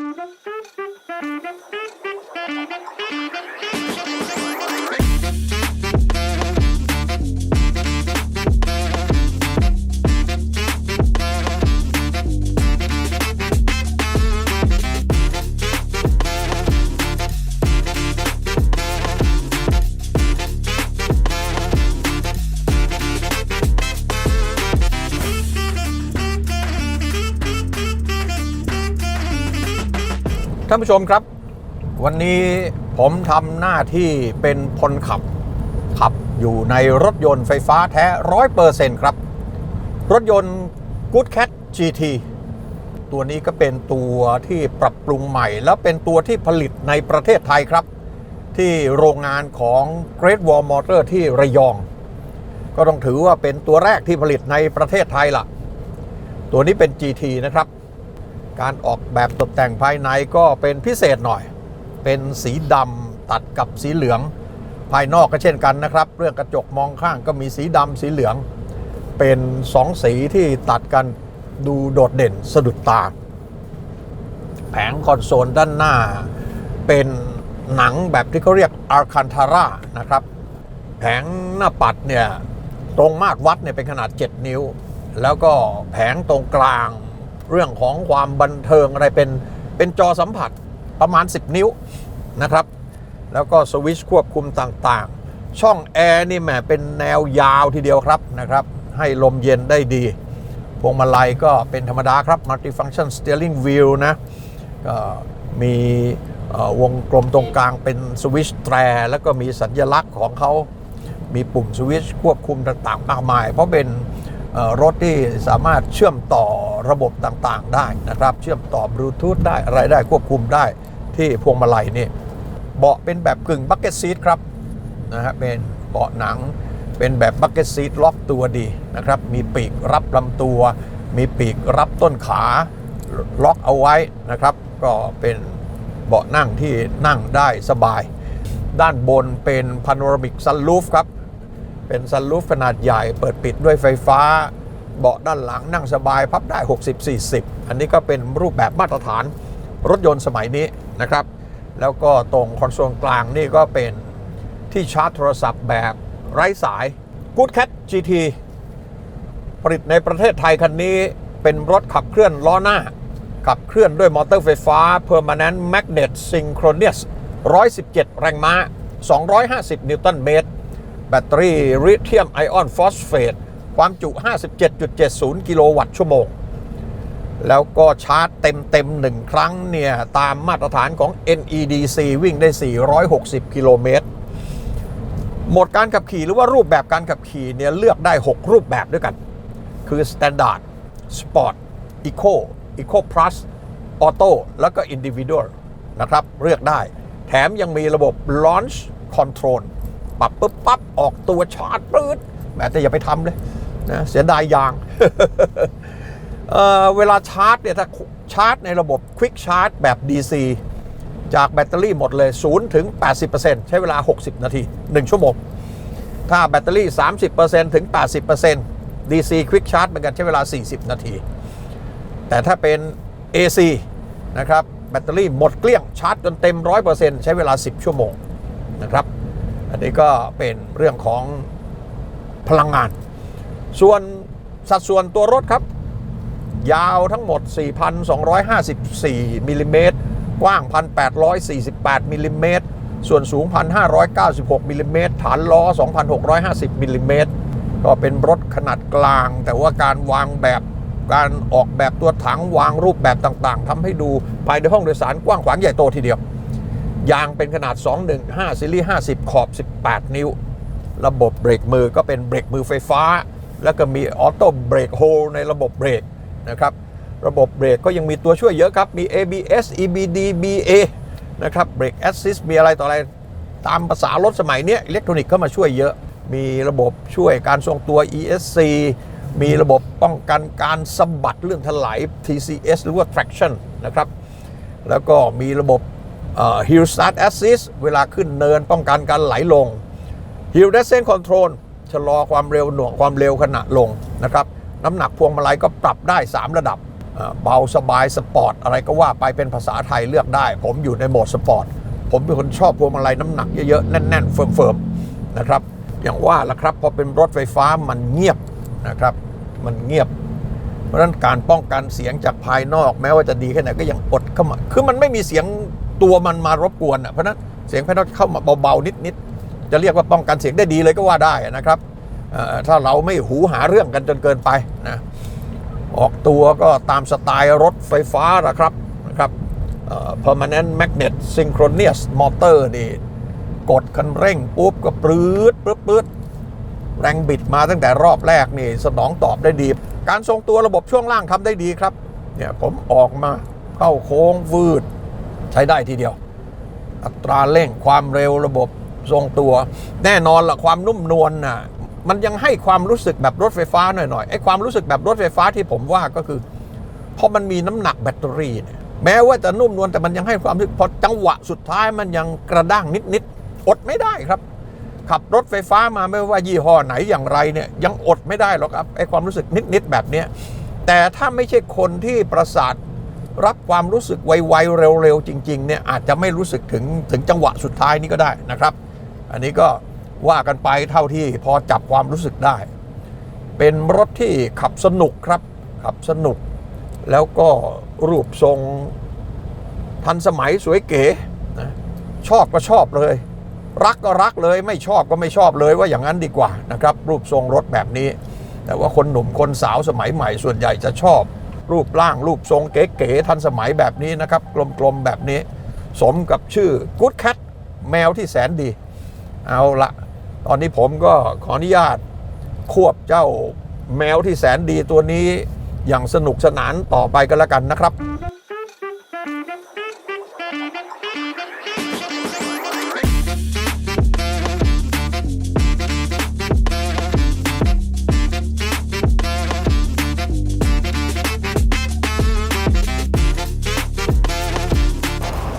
Thank you. ท่านผู้ชมครับ วันนี้ผมทำหน้าที่เป็นพลขับ ขับอยู่ในรถยนต์ไฟฟ้าแท้ร้อยเปอร์เซ็นต์ครับ รถยนต์ Good Cat GT ตัวนี้ก็เป็นตัวที่ปรับปรุงใหม่ แล้วเป็นตัวที่ผลิตในประเทศไทยครับ ที่โรงงานของ Great Wall Motor ที่ระยอง ก็ต้องถือว่าเป็นตัวแรกที่ผลิตในประเทศไทยล่ะ ตัวนี้เป็น GT นะครับ การออกแบบตกแต่งภายในก็เป็นพิเศษหน่อย เป็นสีดำตัดกับสีเหลือง ภายนอกก็เช่นกันนะครับ เรื่องกระจกมองข้างก็มีสีดำสีเหลือง เป็นสองสีที่ตัดกันดูโดดเด่นสะดุดตา แผงคอนโซลด้านหน้า เป็นหนังแบบที่เขาเรียกอาร์คันทาร่านะครับ แผงหน้าปัดเนี่ยตรงมาตรวัดเนี่ยเป็นขนาด 7 นิ้ว แล้วก็แผงตรงกลาง เรื่องของความบันเทิงอะไรเป็นเป็นจอสัมผัสประมาณ 10 นิ้วนะครับ แล้วก็สวิชควบคุมต่างๆ ช่องแอร์นี่แหมเป็นแนวยาวทีเดียวครับนะครับ ให้ลมเย็นได้ดี พวงมาลัยก็เป็นธรรมดาครับ multifunction steering wheel นะก็มีวงกลมตรงกลางเป็นสวิชแตร แล้วก็มีสัญลักษณ์ของเขา มีปุ่มสวิชควบคุมต่างๆ มากมาย เพราะเป็น รถที่สามารถเชื่อมต่อระบบต่างๆ ได้นะครับ เชื่อมต่อบลูทูธได้อะไรได้ควบคุมได้ที่พวงมาลัยนี่เบาะเป็นแบบกึ่งบักเก็ตซีทครับนะฮะเป็นเบาะหนังเป็นแบบบักเก็ตซีทล็อกตัวดีนะครับ มีปีกรับลำตัว มีปีกรับต้นขาล็อกเอาไว้นะครับ ก็เป็นเบาะนั่งที่นั่งได้สบาย ด้านบนเป็นพาโนรามิกซันลูฟครับ เป็นซันลูฟขนาดใหญ่ เปิดปิดด้วยไฟฟ้า เบาะด้านหลังนั่งสบายพับได้ 60-40 อันนี้ก็เป็นรูปแบบมาตรฐานรถยนต์สมัยนี้นะครับ แล้วก็ตรงคอนโซลกลางนี่ก็เป็นที่ชาร์จโทรศัพท์แบบไร้สาย Good Cat GT ผลิตในประเทศไทยคันนี้เป็นรถขับเคลื่อนล้อหน้า ขับเคลื่อนด้วยมอเตอร์ไฟฟ้า Permanent Magnet Synchronous 117 แรงม้า 250 นิวตันเมตร แบตเตอรี่ลิเธียมไอออนฟอสเฟตความจุ 57.70 กิโลวัตต์ชั่วโมง แล้วก็ชาร์จเต็มเต็มหนึ่งครั้งเนี่ย ตามมาตรฐานของ NEDC วิ่งได้ 460 กิโลเมตรโหมดการขับขี่หรือว่ารูปแบบการขับขี่เนี่ย เลือกได้ 6 รูปแบบด้วยกัน คือ Standard Sport Eco Eco Plus Auto แล้วก็ Individual นะครับ เลือกได้ แถมยังมีระบบ Launch Control ปรับปุ๊บปั๊บออกตัวชาร์จปื๊ดแม้แต่อย่าไปทำเลยนะเสียดายยางเเวลาชาร์จเนี่ยถ้าชาร์จในระบบ Quick Charge แบบ DC จากแบตเตอรี่หมดเลย 0 ถึง 80%ใช้เวลา 60 นาที 1 ชั่วโมง ถ้าแบตเตอรี่ 30%ถึง 80% DC Quick Charge เหมือนกันใช้เวลา 40 นาที แต่ถ้าเป็น AC นะครับ แบตเตอรี่หมดเกลี้ยงชาร์จจนเต็ม 100%ใช้เวลา 10 ชั่วโมงนะครับ อันนี้ก็เป็นเรื่องของพลังงาน ส่วนสัดส่วนตัวรถครับ ยาวทั้งหมด 4,254มิลลิเมตรกว้าง 1,848มิลลิเมตรส่วนสูง 1,596มิลลิเมตรฐานล้อ 2,650มิลลิเมตรก็เป็นรถขนาดกลาง แต่ว่าการวางแบบการออกแบบตัวถังวางรูปแบบต่างๆทำให้ดูภายในห้องโดยสารกว้างขวางใหญ่โตทีเดียว ยางเป็นขนาด 215ซีรีส์50 ขอบ 18 นิ้ว ระบบเบรกมือก็เป็นเบรกมือไฟฟ้า แล้วก็มีออโต้เบรกโฮในระบบเบรกนะครับ ระบบเบรกก็ยังมีตัวช่วยเยอะครับ มี ABS EBD BA นะครับเบรกแอสซิสมีอะไรต่ออะไร ตามภาษารถสมัยนี้อิเล็กทรอนิกส์เข้ามาช่วยเยอะ มีระบบช่วยการทรงตัว ESC มีระบบป้องกันการสะบัดเรื่องถลาย TCS หรือว่า traction นะครับ แล้วก็มีระบบ เอ่อ Hill Start Assist เวลาขึ้นเนินป้องกันการไหลลง Hill Descent Control ชะลอความเร็วหน่วงความเร็วขณะลงนะครับน้ำหนักพวงมาลัยก็ปรับได้ 3 ระดับเอ่อเบาสบายสปอร์ตอะไรก็ว่าไปเป็นภาษาไทยเลือกได้ ผมอยู่ในโหมดสปอร์ตผมเป็นคนชอบพวงมาลัยน้ำหนักเยอะๆ แน่นๆ เฟิร์มๆนะครับอย่างว่าละครับพอเป็นรถไฟฟ้ามันเงียบนะครับ มันเงียบ เพราะฉะนั้นการป้องกันเสียงจากภายนอกแม้ว่าจะดีแค่ไหนก็ยังอดเข้ามา คือมันไม่มีเสียง ตัวมันมารบกวนอะเพราะนั้นเสียงภายนอกเข้ามาเบาๆนิดๆจะเรียกว่าป้องกันเสียงได้ดีเลยก็ว่าได้นะครับถ้าเราไม่หูหาเรื่องกันจนเกินไปนะออกตัวก็ตามสไตล์รถไฟฟ้าละครับนะครับเอ่อ permanent magnet synchronous motor นี่กดคันเร่งปุ๊บก็ปรื๊ดปรื๊ดปื๊ดแรงบิดมาตั้งแต่รอบแรกนี่สนองตอบได้ดี การทรงตัวระบบช่วงล่างทำได้ดีครับเนี่ยผมออกมาเข้าโค้งฟืด ใช้ได้ทีเดียว อัตราเร่งความเร็วระบบทรงตัว แน่นอนละความนุ่มนวลน่ะมันยังให้ความรู้สึกแบบรถไฟฟ้าหน่อยๆไอ้ความรู้สึกแบบรถไฟฟ้าที่ผมว่าก็คือพอมันมีน้ำหนักแบตเตอรี่เนี่ยแม้ว่าจะนุ่มนวลแต่มันยังให้ความรู้สึกพอจังหวะสุดท้ายมันยังกระด้างนิดๆอดไม่ได้ครับ ขับรถไฟฟ้ามาไม่ว่ายี่ห้อไหนอย่างไรเนี่ยยังอดไม่ได้หรอกครับไอ้ความรู้สึกนิดๆแบบเนี้ยแต่ถ้าไม่ใช่คนที่ประสาท รับความรู้สึกไวๆเร็วๆจริงๆเนี่ยอาจจะไม่รู้สึกถึงถึงจังหวะสุดท้ายนี้ก็ได้นะครับ อันนี้ก็ว่ากันไปเท่าที่พอจับความรู้สึกได้ เป็นรถที่ขับสนุกครับ ขับสนุก แล้วก็รูปทรงทันสมัยสวยเก๋นะชอบก็ชอบเลย รักก็รักเลยไม่ชอบก็ไม่ชอบเลยว่าอย่างนั้นดีกว่านะครับ รูปทรงรถแบบนี้ แต่ว่าคนหนุ่มคนสาวสมัยใหม่ส่วนใหญ่จะชอบ รูปร่างรูปทรงเก๋ๆทันสมัยแบบนี้นะครับกลมๆแบบนี้ สมกับชื่อ Good Cat แมวที่แสนดี เอาละตอนนี้ผมก็ขออนุญาตควบเจ้าแมวที่แสนดีตัวนี้อย่างสนุกสนานต่อไปกันแล้วกันนะครับ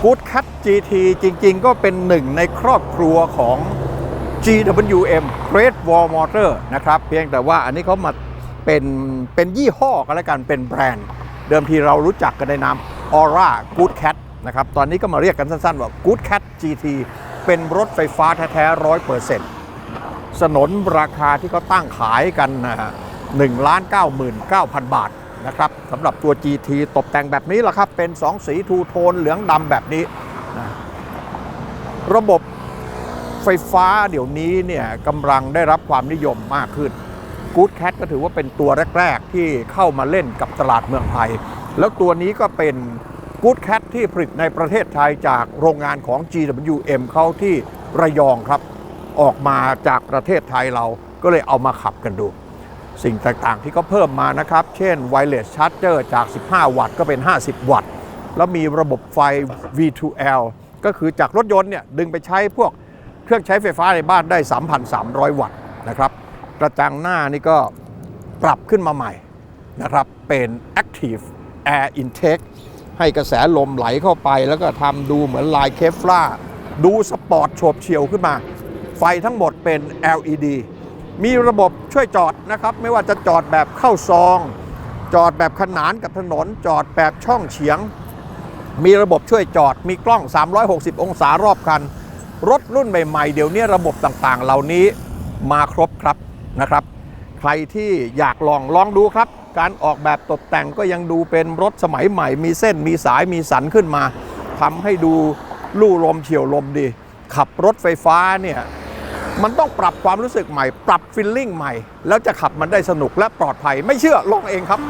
Good Cat GT จริง ๆ ก็เป็นหนึ่งในครอบครัวของ GWM Great Wall Motor นะครับ เพียงแต่ว่าอันนี้เขามาเป็นเป็นยี่ห้อกันแล้วกันเป็นแบรนด์ เดิมทีเรารู้จักกันในนาม Aura Good Cat นะครับ ตอนนี้ก็มาเรียกกันสั้น ๆ ว่า Good Cat GT เป็นรถไฟฟ้าแท้ๆร้อยเปอร์เซ็นต์สนนราคาที่เขาตั้งขายกันนะฮะ1ล้าน99,000บาท นะครับสำหรับตัว GT ตกแต่งแบบนี้แหละครับ เป็น 2 สีทูโทนเหลืองดำแบบนี้นะระบบไฟฟ้าเดี๋ยวนี้เนี่ยกำลังได้รับความนิยมมากขึ้น Good Cat ก็ถือว่าเป็นตัวแรก ๆ ที่เข้ามาเล่นกับตลาดเมืองไทย แล้วตัวนี้ก็เป็น Good Cat ที่ผลิตในประเทศไทยจากโรงงานของ GWM เขาที่ระยองครับ ออกมาจากประเทศไทยเราก็เลยเอามาขับกันดู สิ่งต่างๆที่เขาเพิ่มมานะครับ เช่น Wireless Charger จาก 15 วัตต์ก็เป็น 50 วัตต์ แล้วมีระบบไฟ V2L ก็คือจากรถยนต์เนี่ยดึงไปใช้พวกเครื่องใช้ไฟฟ้าในบ้านได้ 3,300 วัตต์นะครับ กระจังหน้านี่ก็ปรับขึ้นมาใหม่นะครับ เป็น Active Air Intake ให้กระแสลมไหลเข้าไป แล้วก็ทำดูเหมือนลายเคฟล่า ดูสปอร์ตโฉบเฉียวขึ้นมา ไฟทั้งหมดเป็น LED มีระบบช่วยจอดนะครับ ไม่ว่าจะจอดแบบเข้าซอง จอดแบบขนานกับถนน จอดแบบช่องเฉียง มีระบบช่วยจอด มีกล้อง 360 องศารอบคัน รถรุ่นใหม่ๆ เดี๋ยวนี้ระบบต่างๆ เหล่านี้มาครบครับนะครับ ใครที่อยากลองลองดูครับ การออกแบบตกแต่งก็ยังดูเป็นรถสมัยใหม่ มีเส้นมีสายมีสันขึ้นมาทำให้ดูลู่ลมเฉียวลมดี ขับรถไฟฟ้าเนี่ย มันต้องปรับความรู้สึกใหม่ ปรับฟิลลิ่งใหม่ แล้วจะขับมันได้สนุกและปลอดภัย ไม่เชื่อลองเองครับ